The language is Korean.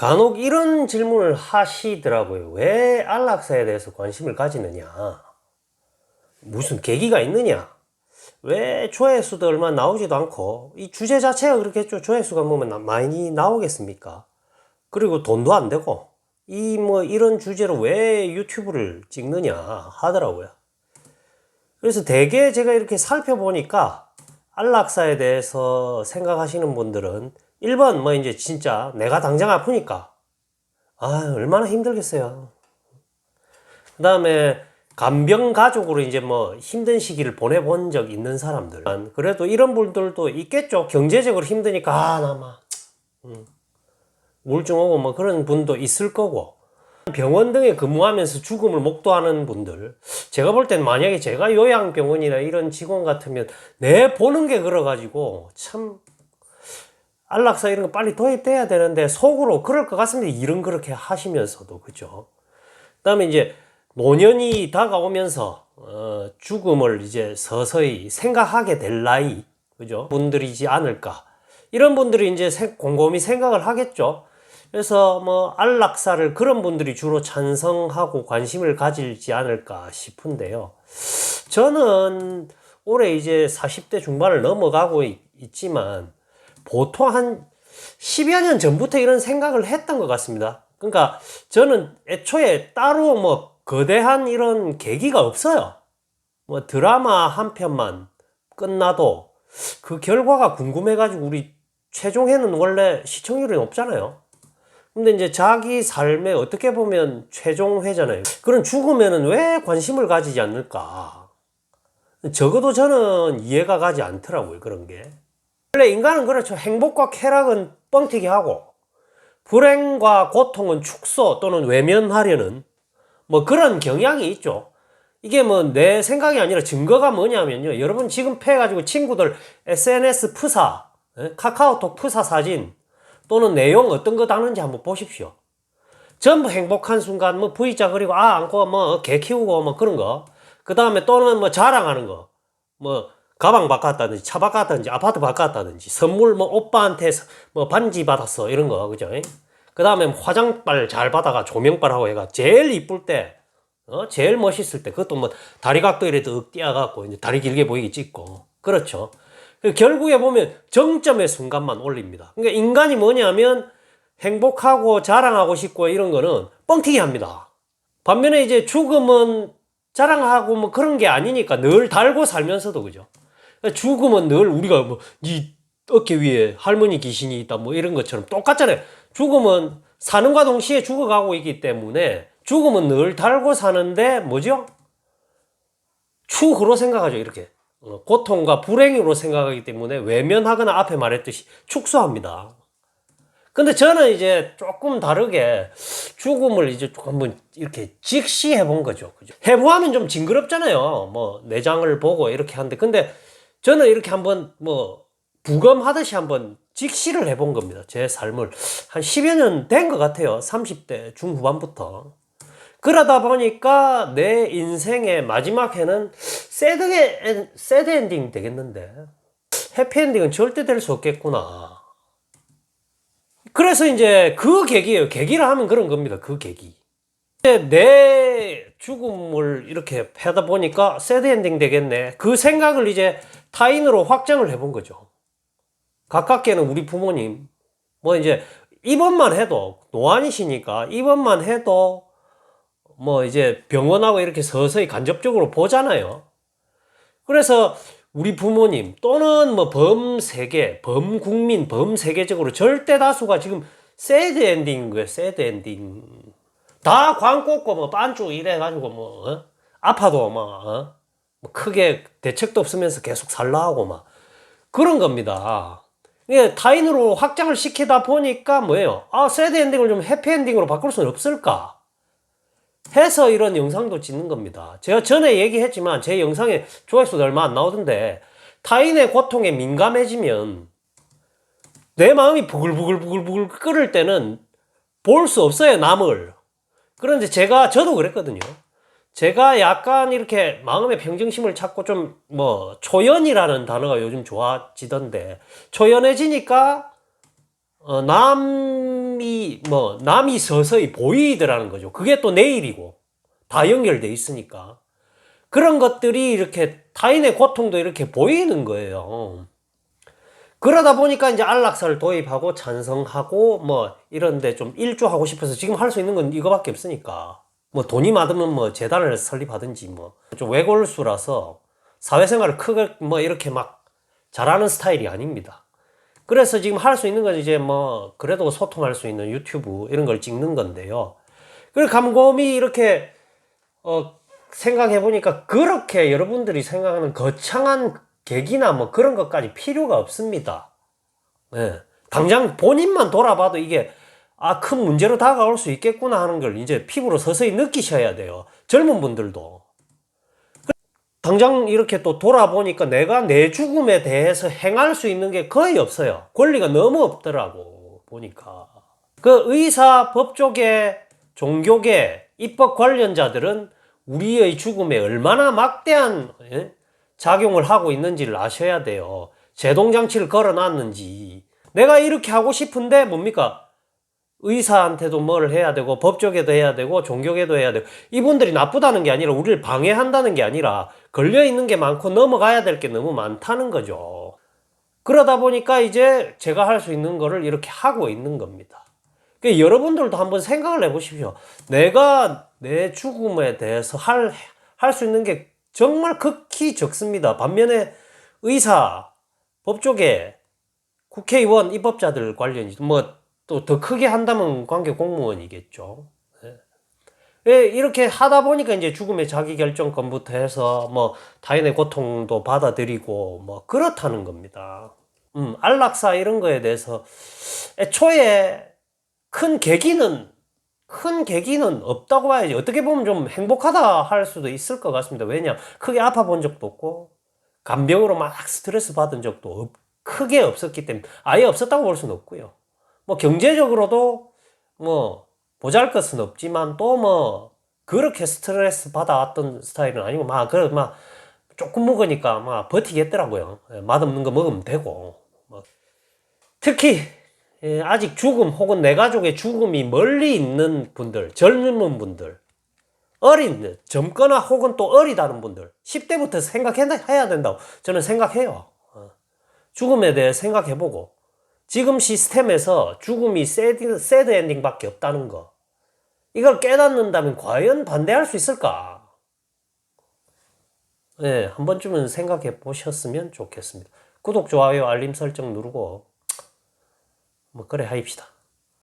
간혹 이런 질문을 하시더라고요. 왜 안락사에 대해서 관심을 가지느냐? 무슨 계기가 있느냐? 왜 조회수도 얼마 나오지도 않고 이 주제 자체가 그렇겠죠. 조회수가 뭐면 나- 많이 나오겠습니까? 그리고 돈도 안 되고 이 뭐 이런 주제로 왜 유튜브를 찍느냐 하더라고요. 그래서 대개 제가 이렇게 살펴보니까 안락사에 대해서 생각하시는 분들은 1번 뭐 이제 진짜 내가 당장 아프니까 아 얼마나 힘들겠어요. 그 다음에 간병 가족으로 이제 뭐 힘든 시기를 보내본 적 있는 사람들 그래도 이런 분들도 있겠죠. 경제적으로 힘드니까 아나막 우울증 오고 뭐 그런 분도 있을 거고 병원 등에 근무하면서 죽음을 목도하는 분들 제가 볼 땐 만약에 제가 요양병원이나 이런 직원 같으면 내 보는 게 그래 가지고 참 안락사 이런 거 빨리 도입돼야 되는데 속으로 그럴 것 같습니다. 일은 그렇게 하시면서도 그죠? 그다음에 이제 노년이 다가오면서 어, 죽음을 이제 서서히 생각하게 될 나이 그죠? 분들이지 않을까. 이런 분들이 이제 생- 곰곰이 생각을 하겠죠. 그래서 뭐 안락사를 그런 분들이 주로 찬성하고 관심을 가질지 않을까 싶은데요. 저는 올해 이제 40대 중반을 넘어가고 있, 지만 보통 한 10여 년 전부터 이런 생각을 했던 것 같습니다. 그러니까 저는 애초에 따로 뭐 거대한 이런 계기가 없어요. 뭐 드라마 한 편만 끝나도 그 결과가 궁금해가지고 우리 최종회는 원래 시청률이 높잖아요. 근데 이제 자기 삶에 어떻게 보면 최종회잖아요. 그런 죽으면은 왜 관심을 가지지 않을까? 적어도 저는 이해가 가지 않더라고요, 그런 게. 원래 인간은 그렇죠. 행복과 쾌락은 뻥튀기 하고, 불행과 고통은 축소 또는 외면하려는 뭐 그런 경향이 있죠. 이게 뭐 내 생각이 아니라 증거가 뭐냐면요. 여러분 지금 패가지고 친구들 SNS 프사, 예? 카카오톡 프사 사진, 또는 내용 어떤 거 다는지 한번 보십시오. 전부 행복한 순간, 뭐 V자 그리고 아 안고 뭐 개 키우고 뭐 그런 거. 그 다음에 또는 뭐 자랑하는 거. 뭐 가방 바꿨다든지 차 바꿨다든지 아파트 바꿨다든지 선물 뭐 오빠한테 서- 뭐 반지 받았어 이런 거 그죠? 그 다음에 화장빨 잘 받아가 조명빨하고 해가 제일 이쁠 때 어? 제일 멋있을 때 그것도 뭐 다리 각도 이래도 억 띄어갖고 이제 다리 길게 보이게 찍고 그렇죠. 그 결국에 보면 정점의 순간만 올립니다. 그러니까 인간이 뭐냐면 행복하고 자랑하고 싶고 이런 거는 뻥튀기 합니다. 반면에 이제 죽음은 자랑하고 뭐 그런 게 아니니까 늘 달고 살면서도 그죠. 그러니까 죽음은 늘 우리가 뭐네 어깨 위에 할머니 귀신이 있다 뭐 이런 것처럼 똑같잖아요. 죽음은 사는과 동시에 죽어가고 있기 때문에 죽음은 늘 달고 사는데 뭐죠? 추후로 생각하죠 이렇게 어, 고통과 불행으로 생각하기 때문에 외면하거나 앞에 말했듯이 축소합니다. 근데 저는 이제 조금 다르게 죽음을 이제 좀 한번 이렇게 직시해 본 거죠. 그죠? 해부하면 좀 징그럽잖아요. 뭐 내장을 보고 이렇게 하는데 근데 저는 이렇게 한번 뭐 부검하듯이 한번 직시를 해본 겁니다. 제 삶을 한 10여 년 된 것 같아요. 30대 중후반부터. 그러다 보니까 내 인생의 마지막 해는 새드, 엔- 새드 엔딩 되겠는데 해피엔딩은 절대 될 수 없겠구나. 그래서 이제 그 계기예요. 계기를 하면 그런 겁니다. 그 계기. 내 죽음을 이렇게 하다 보니까 새드 엔딩 되겠네. 그 생각을 이제 타인으로 확장을 해본 거죠. 가깝게는 우리 부모님. 뭐 이제 입원만 해도 노안이시니까 입원만 해도 뭐 이제 병원하고 이렇게 서서히 간접적으로 보잖아요. 그래서 우리 부모님 또는 뭐 범세계, 범국민, 범세계적으로 절대 다수가 지금 새드 엔딩인 거예요. 새드 엔딩. 다 광 꽂고 뭐 반쪽 이래 가지고 뭐 어? 아파도 막 어? 뭐 크게 대책도 없으면서 계속 살라 하고 막 그런 겁니다. 이게 타인으로 확장을 시키다 보니까 뭐예요? 아 새드 엔딩을 좀 해피 엔딩으로 바꿀 수는 없을까? 해서 이런 영상도 찍는 겁니다. 제가 전에 얘기했지만 제 영상에 조회수도 얼마 안 나오던데 타인의 고통에 민감해지면 내 마음이 부글부글부글부글 끓을 때는 볼 수 없어요 남을. 그런데 제가 저도 그랬거든요. 제가 약간 이렇게 마음의 평정심을 찾고 좀 뭐 초연이라는 단어가 요즘 좋아지던데 초연해지니까 어, 남이 뭐 남이 서서히 보이더라는 거죠. 그게 또 내일이고 다 연결돼 있으니까 그런 것들이 이렇게 타인의 고통도 이렇게 보이는 거예요. 그러다 보니까 이제 안락사를 도입하고 찬성하고 뭐 이런데 좀 일조하고 싶어서 지금 할 수 있는 건 이거밖에 없으니까 뭐 돈이 많으면 뭐 재단을 설립하든지 뭐 좀 외골수라서 사회생활을 크게 뭐 이렇게 막 잘하는 스타일이 아닙니다. 그래서 지금 할 수 있는 건 이제 뭐 그래도 소통할 수 있는 유튜브 이런 걸 찍는 건데요. 그리고 감곰이 이렇게 어 생각해 보니까 그렇게 여러분들이 생각하는 거창한 계기나 뭐 그런 것까지 필요가 없습니다. 예. 당장 본인만 돌아봐도 이게 아, 큰 문제로 다가올 수 있겠구나 하는 걸 이제 피부로 서서히 느끼셔야 돼요. 젊은 분들도. 당장 이렇게 또 돌아보니까 내가 내 죽음에 대해서 행할 수 있는 게 거의 없어요. 권리가 너무 없더라고, 보니까. 그 의사, 법조계, 종교계, 입법 관련자들은 우리의 죽음에 얼마나 막대한 예? 작용을 하고 있는지를 아셔야 돼요. 제동장치를 걸어놨는지. 내가 이렇게 하고 싶은데 뭡니까? 의사한테도 뭘 해야 되고 법조계도 해야 되고 종교계도 해야 되고 이분들이 나쁘다는 게 아니라 우리를 방해한다는 게 아니라 걸려 있는 게 많고 넘어가야 될 게 너무 많다는 거죠. 그러다 보니까 이제 제가 할 수 있는 거를 이렇게 하고 있는 겁니다. 그러니까 여러분들도 한번 생각을 해보십시오. 내가 내 죽음에 대해서 할, 할 수 있는 게 정말 극히 적습니다. 반면에 의사, 법조계, 국회의원, 입법자들 관련이 뭐 또 더 크게 한다면 관계 공무원이겠죠. 예. 예, 이렇게 하다 보니까 이제 죽음의 자기결정권부터 해서 뭐 타인의 고통도 받아들이고 뭐 그렇다는 겁니다. 음, 안락사 이런 거에 대해서 애초에 큰 계기는 큰 계기는 없다고 봐야지. 어떻게 보면 좀 행복하다 할 수도 있을 것 같습니다. 왜냐? 크게 아파 본 적도 없고, 간병으로 막 스트레스 받은 적도 없, 크게 없었기 때문에, 아예 없었다고 볼 수는 없고요. 뭐, 경제적으로도 뭐, 보잘 것은 없지만, 또 뭐, 그렇게 스트레스 받아왔던 스타일은 아니고, 막, 그래, 막, 조금 먹으니까 막 버티겠더라고요. 예, 맛없는 거 먹으면 되고. 뭐. 특히, 예, 아직 죽음 혹은 내 가족의 죽음이 멀리 있는 분들, 젊은 분들, 어린, 젊거나 혹은 또 어리다는 분들, 10대부터 생각해야 된다고 저는 생각해요. 어. 죽음에 대해 생각해보고, 지금 시스템에서 죽음이 새드, 새드 엔딩밖에 없다는 거, 이걸 깨닫는다면 과연 반대할 수 있을까? 네, 한 번쯤은 생각해 보셨으면 좋겠습니다. 구독, 좋아요, 알림 설정 누르고, 뭐, 그래, 하입시다.